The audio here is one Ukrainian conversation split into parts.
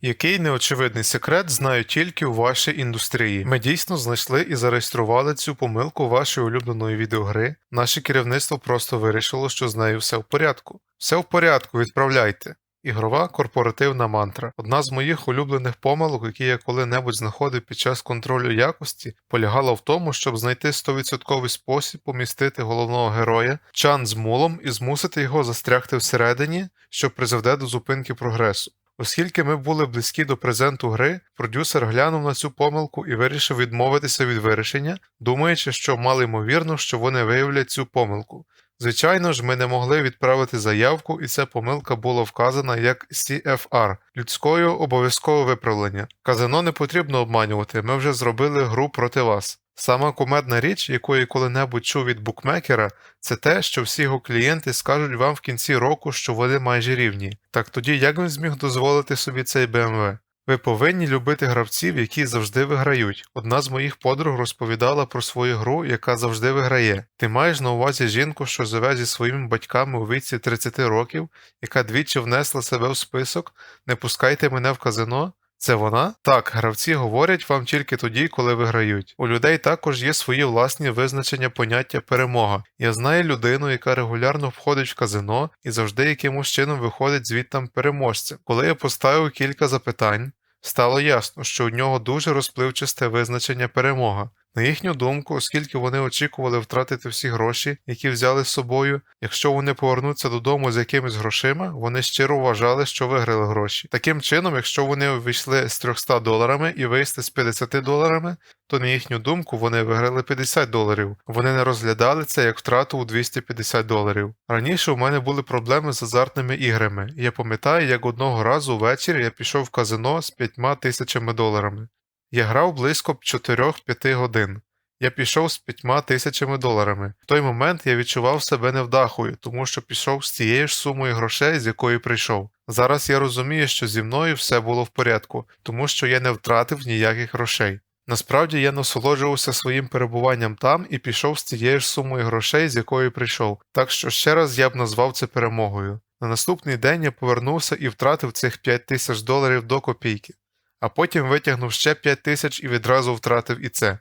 Який неочевидний секрет знають тільки у вашій індустрії. Ми дійсно знайшли і зареєстрували цю помилку вашої улюбленої відеогри. Наше керівництво просто вирішило, що з нею все в порядку. Все в порядку, відправляйте. Ігрова корпоративна мантра. Одна з моїх улюблених помилок, які я коли-небудь знаходив під час контролю якості, полягала в тому, щоб знайти 100% спосіб помістити головного героя чан з мулом і змусити його застрягти всередині, що призведе до зупинки прогресу. Оскільки ми були близькі до презенту гри, продюсер глянув на цю помилку і вирішив відмовитися від вирішення, думаючи, що мало ймовірно, що вони виявлять цю помилку. Звичайно ж, ми не могли відправити заявку, і ця помилка була вказана як CFR людською обов'язкове виправлення. Казино не потрібно обманювати, ми вже зробили гру проти вас. Сама кумедна річ, яку я коли-небудь чув від букмекера, це те, що всі його клієнти скажуть вам в кінці року, що вони майже рівні. Так тоді як він зміг дозволити собі цей BMW? Ви повинні любити гравців, які завжди виграють. Одна з моїх подруг розповідала про свою гру, яка завжди виграє. Ти маєш на увазі жінку, що живе зі своїми батьками у віці 30 років, яка двічі внесла себе в список Не пускайте мене в казино. Це вона? Так, гравці говорять вам тільки тоді, коли виграють. У людей також є свої власні визначення поняття перемога. Я знаю людину, яка регулярно входить в казино і завжди якимось чином виходить звідтам переможцем. Коли я поставив кілька запитань, стало ясно, що у нього дуже розпливчасте визначення перемога. На їхню думку, оскільки вони очікували втратити всі гроші, які взяли з собою, якщо вони повернуться додому з якимись грошима, вони щиро вважали, що виграли гроші. Таким чином, якщо вони увійшли з 300 доларами і вийшли з 50 доларами, то на їхню думку вони виграли 50 доларів. Вони не розглядали це як втрату у 250 доларів. Раніше у мене були проблеми з азартними іграми, і я пам'ятаю, як одного разу ввечері я пішов в казино з 5 тисячами доларами. Я грав близько 4-5 годин. Я пішов з 5 тисячами доларами. В той момент я відчував себе невдахою, тому що пішов з тією ж сумою грошей, з якої прийшов. Зараз я розумію, що зі мною все було в порядку, тому що я не втратив ніяких грошей. Насправді я насолоджувався своїм перебуванням там і пішов з тією ж сумою грошей, з якої прийшов, так що ще раз я б назвав це перемогою. На наступний день я повернувся і втратив цих 5 тисяч доларів до копійки а потім витягнув ще 5 тисяч і відразу втратив і це.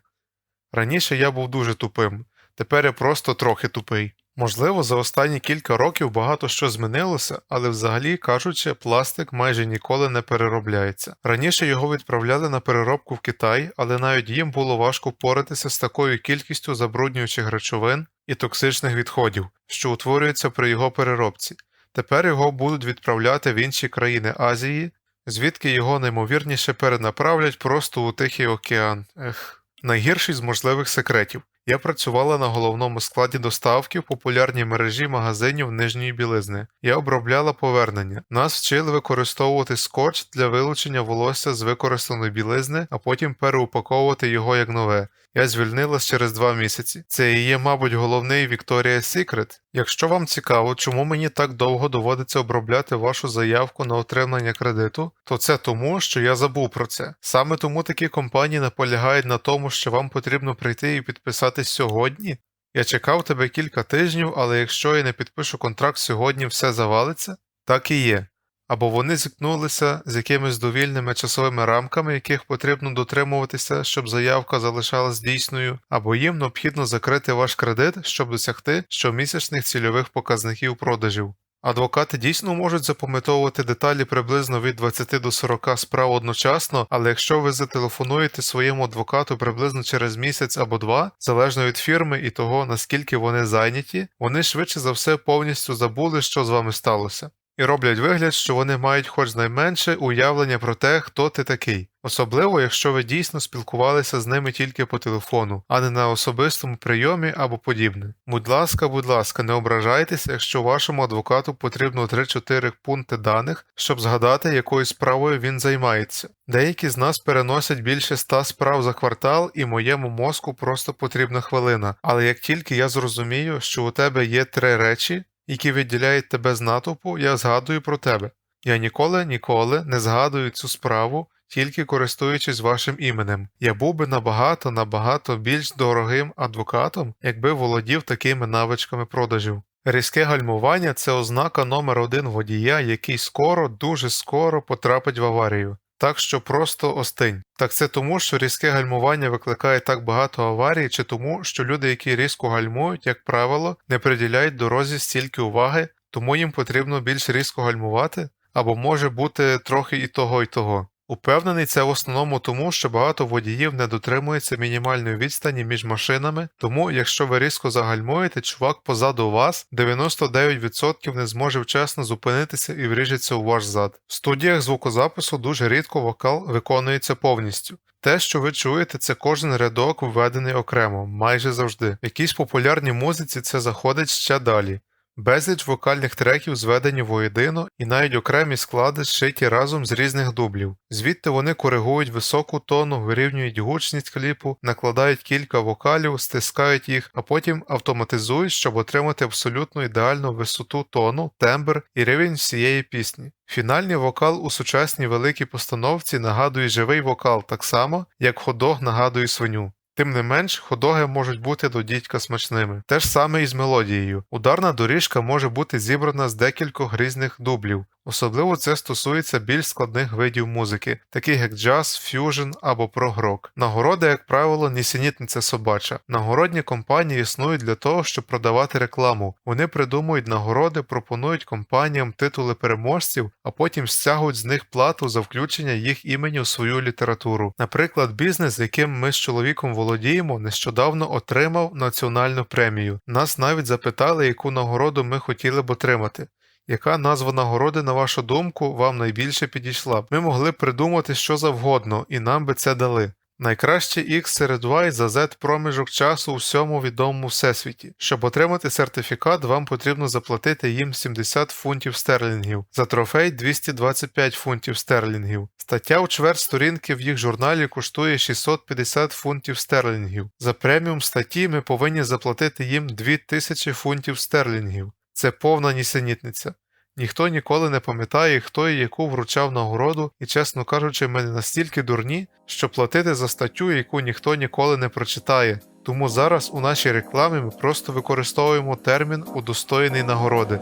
Раніше я був дуже тупим, тепер я просто трохи тупий. Можливо, за останні кілька років багато що змінилося, але взагалі кажучи, пластик майже ніколи не переробляється. Раніше його відправляли на переробку в Китай, але навіть їм було важко впоратися з такою кількістю забруднюючих речовин і токсичних відходів, що утворюються при його переробці. Тепер його будуть відправляти в інші країни Азії, звідки його наймовірніше перенаправлять просто у Тихий океан. Ех. Найгірший з можливих секретів. Я працювала на головному складі доставки в популярній мережі магазинів нижньої білизни. Я обробляла повернення. Нас вчили використовувати скотч для вилучення волосся з використаної білизни, а потім переупаковувати його як нове. Я звільнилась через два місяці. Це і є, мабуть, головний Victoria's Secret. Якщо вам цікаво, чому мені так довго доводиться обробляти вашу заявку на отримання кредиту, то це тому, що я забув про це. Саме тому такі компанії наполягають на тому, що вам потрібно прийти і підписатись сьогодні. Я чекав тебе кілька тижнів, але якщо я не підпишу контракт сьогодні, все завалиться? Так і є або вони зіткнулися з якимись довільними часовими рамками, яких потрібно дотримуватися, щоб заявка залишалась дійсною, або їм необхідно закрити ваш кредит, щоб досягти щомісячних цільових показників продажів. Адвокати дійсно можуть запам'ятовувати деталі приблизно від 20 до 40 справ одночасно, але якщо ви зателефонуєте своєму адвокату приблизно через місяць або два, залежно від фірми і того, наскільки вони зайняті, вони швидше за все повністю забули, що з вами сталося і роблять вигляд, що вони мають хоч найменше уявлення про те, хто ти такий, особливо якщо ви дійсно спілкувалися з ними тільки по телефону, а не на особистому прийомі або подібне. Будь ласка, будь ласка, не ображайтеся, якщо вашому адвокату потрібно 3-4 пункти даних, щоб згадати, якою справою він займається. Деякі з нас переносять більше ста справ за квартал, і моєму мозку просто потрібна хвилина. Але як тільки я зрозумію, що у тебе є три речі, які відділяють тебе з натовпу, я згадую про тебе. Я ніколи ніколи не згадую цю справу, тільки користуючись вашим іменем. Я був би набагато набагато більш дорогим адвокатом, якби володів такими навичками продажів. Різке гальмування це ознака номер один водія, який скоро, дуже скоро потрапить в аварію. Так що просто остинь. Так це тому, що різке гальмування викликає так багато аварій, чи тому, що люди, які різко гальмують, як правило, не приділяють дорозі стільки уваги, тому їм потрібно більш різко гальмувати? Або може бути трохи і того, і того. Упевнений, це в основному тому, що багато водіїв не дотримуються мінімальної відстані між машинами, тому якщо ви різко загальмуєте, чувак позаду вас 99% не зможе вчасно зупинитися і вріжеться у ваш зад. В студіях звукозапису дуже рідко вокал виконується повністю. Те, що ви чуєте, це кожен рядок введений окремо, майже завжди. В якійсь популярній музиці це заходить ще далі. Безліч вокальних треків зведені воєдино і навіть окремі склади зшиті разом з різних дублів. Звідти вони коригують високу тону, вирівнюють гучність кліпу, накладають кілька вокалів, стискають їх, а потім автоматизують, щоб отримати абсолютно ідеальну висоту тону, тембр і рівень всієї пісні. Фінальний вокал у сучасній великій постановці нагадує живий вокал так само, як ходог нагадує свиню. Тим не менш, ходоги можуть бути до дідька смачними. Те ж саме і з мелодією. Ударна доріжка може бути зібрана з декількох різних дублів. Особливо це стосується більш складних видів музики, таких як джаз, ф'южн або прогрок. Нагорода, як правило, нісенітниця собача. Нагородні компанії існують для того, щоб продавати рекламу. Вони придумують нагороди, пропонують компаніям титули переможців, а потім стягують з них плату за включення їх імені у свою літературу. Наприклад, бізнес, яким ми з чоловіком володіємо, нещодавно отримав національну премію. Нас навіть запитали, яку нагороду ми хотіли б отримати. Яка назва нагороди, на вашу думку, вам найбільше підійшла б? Ми могли придумати що завгодно, і нам би це дали. Найкраще X серед Y за Z проміжок часу у всьому відомому всесвіті. Щоб отримати сертифікат, вам потрібно заплатити їм 70 фунтів стерлінгів, за трофей 225 фунтів стерлінгів. Стаття у чверть сторінки в їх журналі коштує 650 фунтів стерлінгів. За преміум статті ми повинні заплатити їм 2000 фунтів стерлінгів. Це повна нісенітниця. Ніхто ніколи не пам'ятає, хто і яку вручав нагороду, і, чесно кажучи, ми не настільки дурні, що платити за статтю, яку ніхто ніколи не прочитає. Тому зараз у нашій рекламі ми просто використовуємо термін удостоєний нагороди.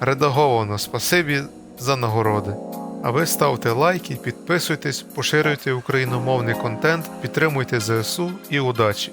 Редаговано спасибі за нагороди. А ви ставте лайки, підписуйтесь, поширюйте україномовний контент, підтримуйте ЗСУ і удачі!